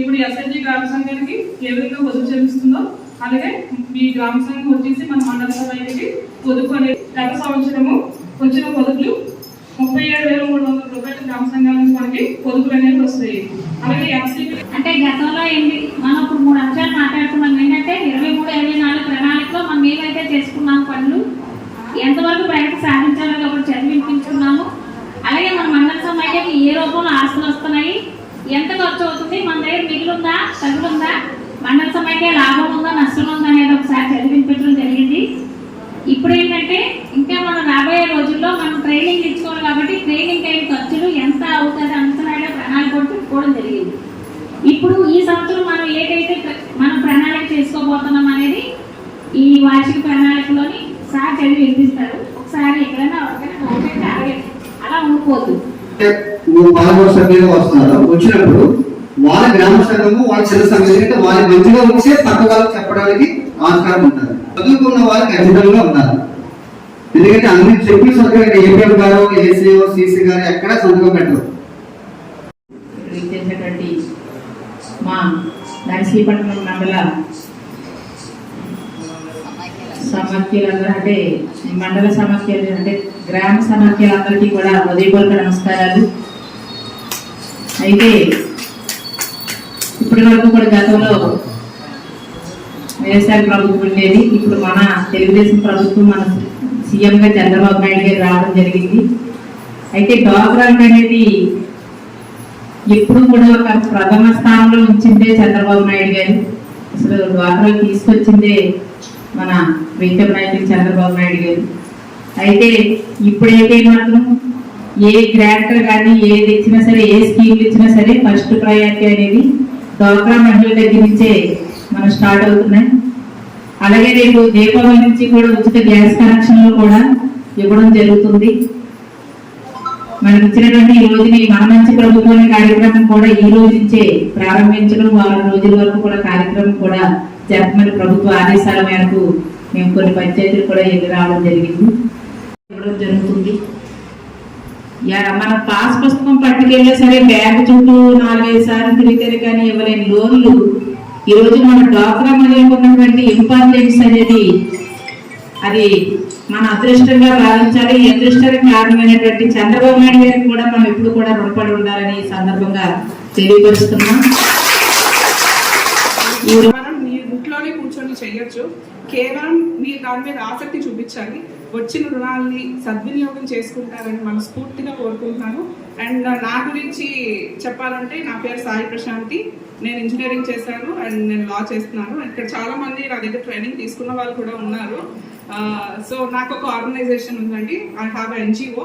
ఇప్పుడు ఎస్ఐజి గ్రామ సంఘానికి ఏ విధంగా పొదుపు చెల్లిస్తుందో అలాగే మీ గ్రామ సంఘం వచ్చేసి మన మండల సభకి పొదుపు అనేది గత సంవత్సరము వచ్చిన పొదుపులు ముప్పై ఏడు వేల మూడు వందల రూపాయల గ్రామ సంఘాల నుంచి మనకి పొదుపులు అనేవి వస్తాయి. అలాగే ఎస్సీపీ అంటే గతంలో ఏంటి? మనం ఇప్పుడు మూడు అంశాలు మాట్లాడుతున్నాం. ఏంటంటే ఇరవై మూడు ఇరవై నాలుగు ప్రణాళికలో మనం ఏమైతే చేసుకున్నాం పనులు ఎంతవరకు ప్రయత్నం సాధించాలో ఒకటి చదివించుకున్నాము. అలాగే మన మండల సమాఖ్యకి ఏ రూపంలో ఆస్తులు అవుతుంది మన దగ్గర మిగిలిందా తగులుందా? మండల సమైతే లాభం ఉందా నష్టం ఉందా అనేది ఒకసారి చదివించడం జరిగింది. ఇప్పుడు ఏంటంటే ఇంకా మనం రాబోయే రోజుల్లో మనం ట్రైనింగ్ ఇచ్చుకోవాలి కాబట్టి ట్రైనింగ్ అయిన ఖర్చులు ఎంత అవుతుంది అంచనాగా ప్రణాళిక పెట్టుకోవడం జరిగింది. ఇప్పుడు ఈ సంవత్సరం మనం ఏదైతే మనం ప్రణాళిక చేసుకోబోతున్నాం అనేది ఈ వార్షిక ప్రణాళికలోని సార్ చదివి వినిపిస్తారు. ఒకసారి ఎక్కడైనా అలా ఉండిపోతుంది. వస్తున్నారు వచ్చినప్పుడు వాళ్ళ గ్రామ సంఘము వాళ్ళ చిన్న సంఘం ఎందుకంటే వాళ్ళు మంచిగా వచ్చే పక్క వాళ్ళకి చెప్పడానికి ఆస్కారం ఉంటుంది. చదువుకున్న వాళ్ళు ఖచ్చితంగా ఉన్నారు. ఎందుకంటే అన్ని చెప్పి సంతకం ఏపీఎం గారు ఏసీఓ సిసి గారు ఎక్కడ సంతకం పెట్టరు. మా నర్సీపట్నం మండల సమాఖ్యలందరూ అంటే ఈ మండల సమాఖ్యలు అంటే గ్రామ సమాఖ్యలందరికీ కూడా ఉదయపూర్వక నమస్కారాలు. అయితే ఇప్పటి వరకు కూడా గతంలో వైఎస్ఆర్ ప్రభుత్వం ఉండేది. ఇప్పుడు మన తెలుగుదేశం ప్రభుత్వం మన సీఎంగా చంద్రబాబు నాయుడు గారు రావడం జరిగింది. అయితే డ్వాక్రా అనేది ఎప్పుడు కూడా ఒక ప్రథమ స్థానంలో ఉంచిందే చంద్రబాబు నాయుడు గారు. అసలు డ్వాక్రా తీసుకొచ్చిందే మన వెంకట నాయుడు చంద్రబాబు నాయుడు గారు. అయితే ఇప్పుడైతే మాత్రం ఏ గ్రాంటర్ కానీ ఏది ఇచ్చినా సరే ఏ స్కీమ్లు ఇచ్చినా సరే ఫస్ట్ ప్రయారిటీ అనేది డ్వాక్రా మహిళల దగ్గర నుంచే మనం స్టార్ట్ అవుతున్నాయి. అలాగే రేపు దీపావళి నుంచి కూడా ఉచిత గ్యాస్ కనెక్షన్లు కూడా ఇవ్వడం జరుగుతుంది. మనకి ఇచ్చినటువంటి ఈ రోజుని మన మంచి ప్రభుత్వం అనే కార్యక్రమం కూడా ఈ రోజు నుంచే ప్రారంభించడం వారం రోజుల వరకు కూడా కార్యక్రమం కూడా జరపమని ప్రభుత్వ ఆదేశాల మేరకు మేము కొన్ని పంచాయతీలు కూడా ఎదురు రావడం జరిగింది. మన పాస్ పుస్తకం పట్టుకెళ్ళే సరే బ్యాగ్ చుట్టూ నాలుగైదు సార్లు తిరిగితే కానీ ఇవ్వలేని లోన్లు. ఈరోజు మన డ్వాక్రా మహిళలకు ఉన్నటువంటి ఇంపార్టెన్స్ అనేది అది మన అదృష్టంగా భావించాలి. ఈ అదృష్టానికి కారణమైనటువంటి చంద్రబాబు నాయుడు గారికి కూడా మనం ఎప్పుడు కూడా రుణపడి ఉండాలని సందర్భంగా తెలియపరుస్తున్నాం. ఈ మనం మీ ఇంట్లోనే కూర్చొని చేయొచ్చు. కేవలం మీరు దాని మీద ఆసక్తి చూపించాలి వచ్చిన రుణాలని సద్వినియోగం చేసుకుంటారని మనస్ఫూర్తిగా కోరుకుంటున్నాను. అండ్ నా గురించి చెప్పాలంటే నా పేరు సాయి ప్రశాంతి. నేను ఇంజనీరింగ్ చేశాను అండ్ నేను లా చేస్తున్నాను. ఇక్కడ చాలా మంది నా దగ్గర ట్రైనింగ్ తీసుకున్న వాళ్ళు కూడా ఉన్నారు. సో నాకు ఒక ఆర్గనైజేషన్ ఉందండి. I have NGO